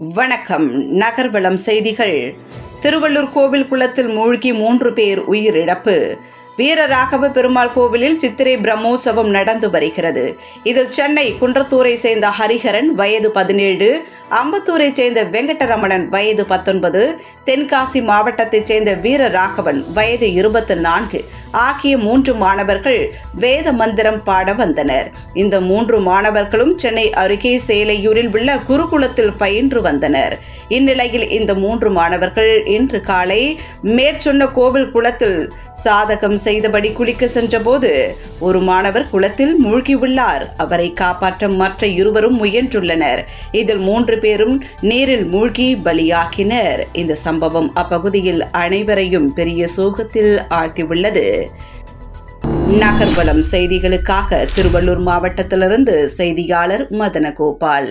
வணக்கம். நகர்வளம் செய்திகள். திருவள்ளூர் கோவில் குளத்தில் மூழ்கி மூன்று பேர் உயிரிழப்பு. வீரராகவ பெருமாள் கோவிலில் சித்திரை பிரம்மோற்சவம் நடந்து வருகிறது. இதில் சென்னை குன்றத்தூரை சேர்ந்த ஹரிஹரன் வயது பதினேழு அம்பத்தூரை சேர்ந்த வெங்கடரமணன் வயது பத்தொன்பது தென்காசி மாவட்டத்தைச் சேர்ந்த வீரராகவன் வயது இருபத்தி நான்கு. ஆகிய மூன்று மாணவர்கள் வேத மந்திரம் பாட வந்தனர். இந்த மூன்று மாணவர்களும் சென்னை அருகே சேலையூரில் உள்ள குருகுலத்தில் பயின்று வந்தனர். இந்நிலையில் இந்த மூன்று மாணவர்கள் இன்று காலை மேற்சொன்ன கோவில் குளத்தில் சாதகம் செய்தபடி குளிக்க சென்றபோது ஒரு மாணவர் குளத்தில் மூழ்கியுள்ளார். அவரை காப்பாற்ற மற்ற இருவரும் முயன்றுள்ளனர். இதில் மூன்று பேரும் நீரில் மூழ்கி பலியாக்கினர் இந்த சம்பவம் அப்பகுதியில் அனைவரையும் பெரிய சோகத்தில் ஆழ்த்தியுள்ளது. நகர்வலம் செய்திகளுக்காக திருவள்ளூர் மாவட்டத்திலிருந்து செய்தியாளர் மதனகோபால்.